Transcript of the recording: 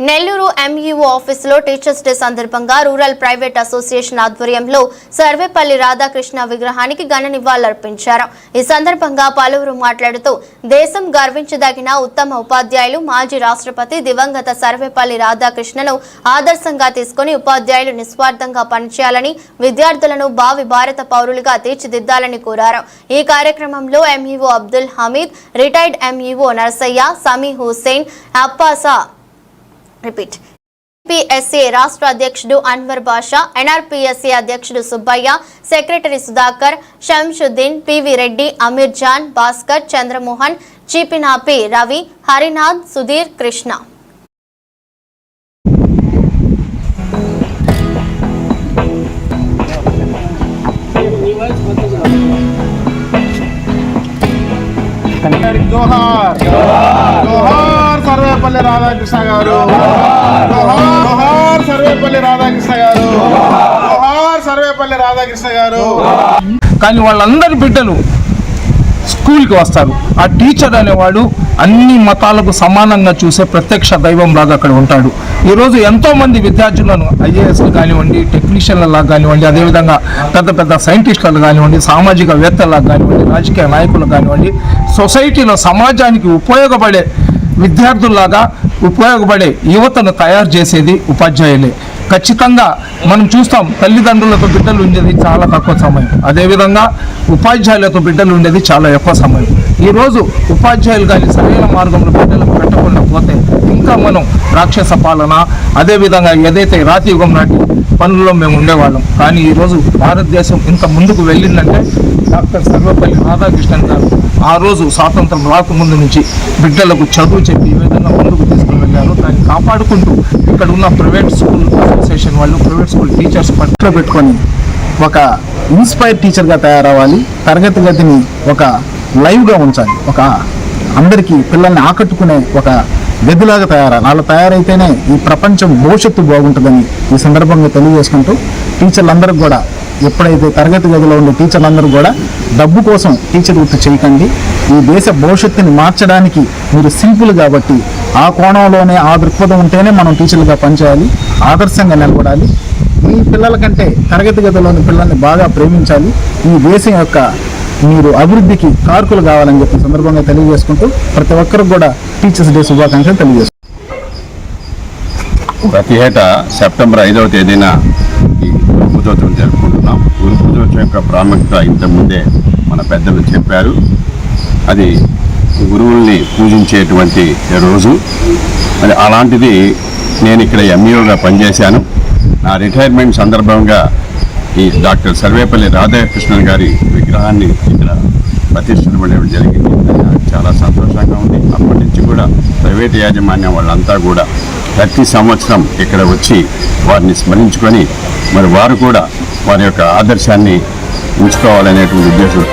Nellore MEO ఆఫీసులో teachers day సందర్భంగా rural private association ఆధ్వర్యంలో సర్వేపల్లి రాధాకృష్ణ విగ్రహానికి ఘన నివాళులర్పించారు ఈ సందర్భంగా పలువురు మాట్లాడుతూ దేశం గర్వించదగిన ఉత్తమ ఉపాధ్యాయులు మాజీ రాష్ట్రపతి దివంగత సర్వేపల్లి రాధాకృష్ణను ఆదర్శంగా తీసుకుని ఉపాధ్యాయులు నిస్వార్థంగా పనిచేయాలని విద్యార్థులను భావి భారత పౌరులుగా తీర్చిదిద్దాలని కోరారు. ఈ కార్యక్రమంలో MEO Abdul Hameed retired MEO Narasaiah Sami Hussain అప్పాసా repeat PSC రాష్ట్ర అధ్యక్షుడు అన్వర్ బాషా ఎన్ఆర్పిఎస్సి అధ్యక్షుడు Subbaiah secretary Sudhakar Shamshuddin PV Reddy Aamir John Bhaskar Chandramohan చీపినాపి Ravi Harinath Sudheer Krishna జోహార్ జోహార్ సర్వేపల్లి రాధాకృష్ణ గారు. సర్వేపల్లి రాధాకృష్ణ గారు. సర్వేపల్లి రాధాకృష్ణ గారు. కానీ వాళ్ళందరి బిడ్డలు స్కూల్కి వస్తారు. ఆ టీచర్ అనేవాడు అన్ని మతాలకు సమానంగా చూసే ప్రత్యక్ష దైవం లాగా అక్కడ ఉంటాడు. ఈరోజు ఎంతో మంది విద్యార్థులను ఐఏఎస్లు కానివ్వండి టెక్నీషియన్లలా కానివ్వండి అదేవిధంగా పెద్ద పెద్ద సైంటిస్టులు కానివ్వండి సామాజిక వేత్తలకు కానివ్వండి రాజకీయ నాయకులు కానివ్వండి సొసైటీలో సమాజానికి ఉపయోగపడే విద్యార్థుల్లాగా ఉపయోగపడే యువతను తయారు చేసేది ఉపాధ్యాయులే. ఖచ్చితంగా మనం చూస్తాం తల్లిదండ్రులతో బిడ్డలు ఉండేది చాలా తక్కువ సమయం. అదేవిధంగా ఉపాధ్యాయులతో బిడ్డలు ఉండేది చాలా ఎక్కువ సమయం. ఈరోజు ఉపాధ్యాయులు కానీ సరైన మార్గంలో బిడ్డలకు పెట్టకుండా పోతే ఇంకా మనం రాక్షస పాలన అదేవిధంగా ఏదైతే రాతియుగం నాటి పనుల్లో మేము ఉండేవాళ్ళం. కానీ ఈరోజు భారతదేశం ఇంత ముందుకు వెళ్ళిందంటే డాక్టర్ సర్వపల్లి రాధాకృష్ణన్ గారు ఆ రోజు స్వాతంత్రం రాకముందు నుంచి బిడ్డలకు చదువు చెప్పి ఈ విధంగా ముందుకు తీసుకుని వెళ్ళారు. దాన్ని కాపాడుకుంటూ ఇక్కడ ఉన్న ప్రైవేట్ స్కూల్ అసోసియేషన్ వాళ్ళు ప్రైవేట్ స్కూల్ టీచర్స్ పట్ల పెట్టుకొని ఒక ఇన్స్పైర్ టీచర్గా తయారవ్వాలి. తరగతి గదిని ఒక లైవ్గా ఉంచాలి. ఒక అందరికీ పిల్లల్ని ఆకట్టుకునే ఒక గదిలాగా తయారాలి అలా తయారైతేనే ఈ ప్రపంచం భవిష్యత్తు బాగుంటుందని ఈ సందర్భంగా తెలియజేసుకుంటూ టీచర్లందరికీ కూడా ఎప్పుడైతే తరగతి గదిలో ఉండే టీచర్లందరూ కూడా డబ్బు కోసం టీచర్ వృత్తి చేయకండి. ఈ దేశ భవిష్యత్తుని మార్చడానికి మీరు సింపుల్ కాబట్టి ఆ కోణంలోనే ఆ దృక్పథం ఉంటేనే మనం టీచర్లుగా పనిచేయాలి ఆదర్శంగా నిలబడాలి. మీ పిల్లల కంటే తరగతి గదిలోని పిల్లల్ని బాగా ప్రేమించాలి. ఈ దేశం యొక్క మీరు అభివృద్ధికి కార్కులు కావాలని చెప్పి సందర్భంగా తెలియజేసుకుంటూ ప్రతి ఒక్కరికి కూడా టీచర్స్ డే శుభాకాంక్షలు తెలియజేసుకుంటాం ప్రతి ఏటా సెప్టెంబర్ ఐదవ తేదీన ఈ గురు పూజోత్సవం జరుపుకుంటున్నాం. గురు పూజోత్సవం యొక్క ప్రాముఖ్యత ఇంతకుముందే మన పెద్దలు చెప్పారు. అది గురువుల్ని పూజించేటువంటి రోజు. అది అలాంటిది నేను ఇక్కడ ఎంఈఓగా పనిచేశాను. నా రిటైర్మెంట్ సందర్భంగా ఈ డాక్టర్ సర్వేపల్లి రాధాకృష్ణన్ గారి విగ్రహాన్ని ఇక్కడ ప్రతిష్ఠించబడడం జరిగింది. చాలా సంతోషంగా ఉంది. అప్పటి నుంచి కూడా ప్రైవేట్ యాజమాన్యం వాళ్ళంతా కూడా ప్రతి సంవత్సరం ఇక్కడ వచ్చి వారిని స్మరించుకొని మరి వారు కూడా వారి యొక్క ఆదర్శాన్ని ఉంచుకోవాలనేటువంటి ఉద్దేశం